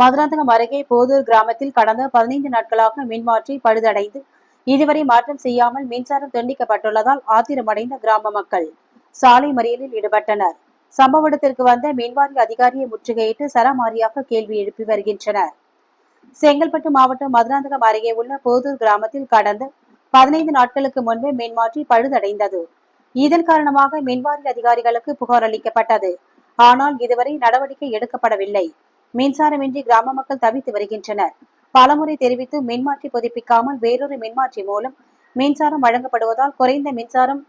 மதுராந்தகம் அருகே போதூர் கிராமத்தில் கடந்த பதினைந்து நாட்களாக மின்மாற்றி பழுதடைந்து இதுவரை மாற்றம் செய்யாமல் மின்சாரம் துண்டிக்கப்பட்டுள்ளதால் ஆத்திரமடைந்த கிராம மக்கள் சாலை மறியலில் ஈடுபட்டனர். சம்பவ இடத்திற்கு வந்த மின்வாரிய அதிகாரியை முற்றுகையிட்டு சரமாரியாக கேள்வி எழுப்பி வருகின்றனர். செங்கல்பட்டு மாவட்டம் மதுராந்தகம் அருகே உள்ள போதூர் கிராமத்தில் கடந்த பதினைந்து நாட்களுக்கு முன்பு மின்மாற்றி பழுதடைந்தது. இதன் காரணமாக மின்வாரிய அதிகாரிகளுக்கு புகார் அளிக்கப்பட்டது. ஆனால் இதுவரை நடவடிக்கை எடுக்கப்படவில்லை. மின்சாரமின்றி கிராம மக்கள் தவித்து வருகின்றனர். பலமுறை தெரிவித்து மின்மாற்றி புதுப்பிக்காமல் வேறொரு மின்மாற்றி மூலம் மின்சாரம் வழங்கப்படுவதால் குறைந்த மின்சாரம்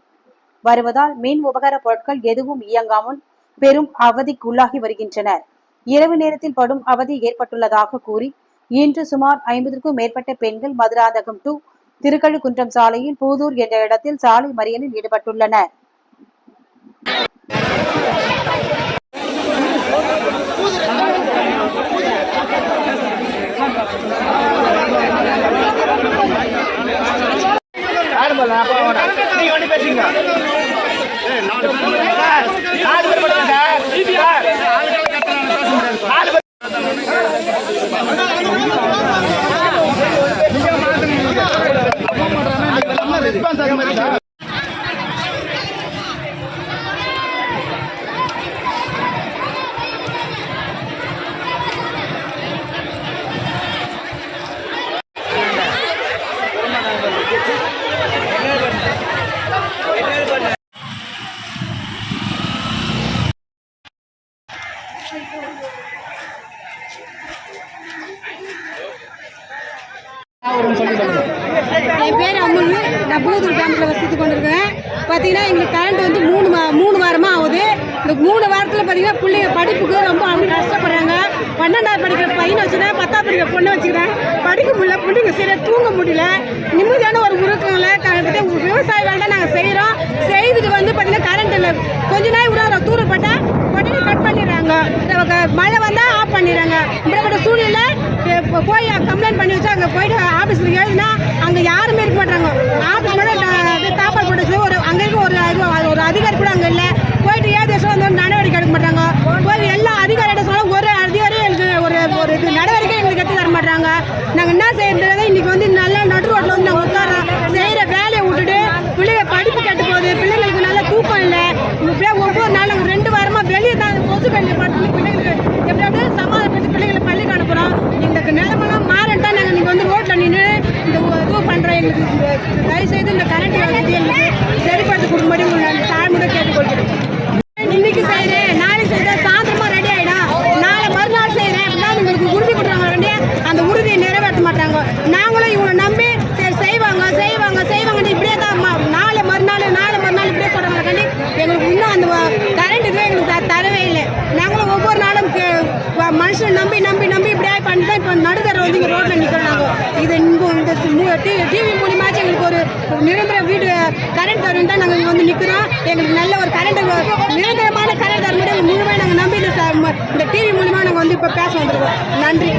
வருவதால் மின் உபகர பொருட்கள் எதுவும் இயங்காமல் பெரும் அவதிக்குள்ளாகி வருகின்றனர். இரவு நேரத்தில் படும் அவதி ஏற்பட்டுள்ளதாக கூறி இன்று சுமார் ஐம்பதுக்கும் மேற்பட்ட பெண்கள் மதுராந்தகம் டு திருக்கழுக்குன்றம் சாலையில் பூதூர் என்ற இடத்தில் சாலை மறியலில் ஈடுபட்டுள்ளனர் யாரும் போல அப்பா வேணாம். நீங்க வந்து பேசுங்க ஏய், நாலு பேர் சார், நாலு பேர் மட்டும் சார். சார், நாலு பேர் ரெஸ்பான்ஸ் ஆக மாதிரி சார் என் பேர் அம்முல் நான் பூதூர் கிராமத்தில் வசித்து கொண்டிருக்கேன் பார்த்தீங்கன்னா எங்களுக்கு கரண்ட் வந்து மூணு மா மூணு வாரமாக ஆகுது. இந்த மூணு வாரத்தில் பார்த்தீங்கன்னா பிள்ளைங்க படிப்புக்கு ரொம்ப அவங்க கஷ்டப்படுறாங்க. பன்னெண்டாவது படிக்கிற பையனை வச்சுருந்தேன் பத்தாவது படிக்கிற பொண்ணை வச்சுக்கிறேன் படிக்க முடியல. பிள்ளைங்க சரியாக தூங்க முடியல. நிம்மதியான ஒரு உருக்கங்களை விவசாய வேலை தான் நாங்கள் செய்கிறோம் செய்துட்டு வந்து பார்த்தீங்கன்னா கரண்ட் இல்லை. கொஞ்ச நாள் விடாத தூரப்பட்டால் உடனே கட் பண்ணிடுறாங்க. மழை வந்தால் ஆஃப் பண்ணிடுறாங்க. இப்போ போய் கம்ப்ளைண்ட் பண்ணி வச்சு அங்கே போயிட்டு ஆஃபீஸில் எழுதினா அங்கே யாருமே இருக்க மாட்டாங்க. ஆஃபீஸ் மட்டும் தாப்பால் போட்டு ஒரு அங்கே இருக்க ஒரு ஒரு அதிகாரி கூட அங்கே இல்லை. போயிட்டு ஏதோ வருஷம் வந்து நடவடிக்கை எடுக்க மாட்டாங்க. போய் எல்லா அதிகாரிகிட்ட சொல்ல ஒரு அதிகாரியும் எங்களுக்கு ஒரு ஒரு இது நடவடிக்கை எங்களுக்கு எடுத்து தர மாட்டாங்க. நாங்கள் என்ன செய்யறது இன்னைக்கு வந்து நல்ல நடு ரோட்டில் வந்து நாங்கள் உட்காரோம் செய்கிற வேலையை விட்டுட்டு பிள்ளைங்க படிப்பு கெட்டு போகுது பிள்ளைங்களுக்கு நல்ல தூக்கம் இல்லை. இப்படியே ஒவ்வொரு நாள் நாங்கள் ரெண்டு வாரமாக வெளியே தான் கொசு வெளியே பார்த்து பிள்ளைங்க எப்படியாவது சமாதானப்படுத்தி பிள்ளைங்களை பள்ளிக்கு அனுப்புகிறோம் இந்த நிலமெல்லாம் மாறட்டா நாங்கள் நீங்கள் வந்து ரோட்டில் நின்று இந்த இது பண்ணுறோம் எங்களுக்கு இந்த தயவு செய்து இந்த கரண்ட் வசதி எங்களுக்கு சரிப்படுத்தி கொடுக்கும்படி உங்களை தாழ்முறை கேட்டுக்கொள்கிறேன். இன்னைக்கு செய்கிறேன் நாளைக்கு செய்கிறேன் சாயந்தரமா ரெடி ஆகிடும் நாளை மறுநாள் செய்கிறேன் அப்படின்னா உங்களுக்கு உறுதி கொடுக்குறாங்க வேண்டிய அந்த உறுதியை நிறைவேற்ற மாட்டாங்க. நாங்களும் இவங்களை நம்பி சரி செய்வாங்க செய்வாங்க செய்வாங்கன்னு இப்படியே தான் நாளை மறுநாள் நாளை மறுநாள் இப்படியே சொல்கிறாங்க கண்டி எங்களுக்கு இன்னும் அந்த கரண்ட் இதுவே எங்களுக்கு த- தரவே இல்லை. நாங்களும் ஒவ்வொரு நாளும் மனுஷனை நம்பி நம்பி நம்பி இப்படியே பண்ணிட்டு இப்போ நடுத்தர வந்து இங்கே ரோட்டில் நிற்கிறோம் நாங்கள் இது இங்கே டிவி மூலியமாச்சும் எங்களுக்கு ஒரு நிரந்தர வீடு கரண்ட் தரும் தான் நாங்கள் இங்கே வந்து நிற்கிறோம் எங்களுக்கு நல்ல ஒரு கரண்ட் நிரந்தரமான கரண்ட் தரும் முழுமையாக நாங்கள் நம்பி இந்த இந்த டிவி மூலியமாக நாங்கள் வந்து இப்போ பேச வந்துருக்கோம். நன்றி.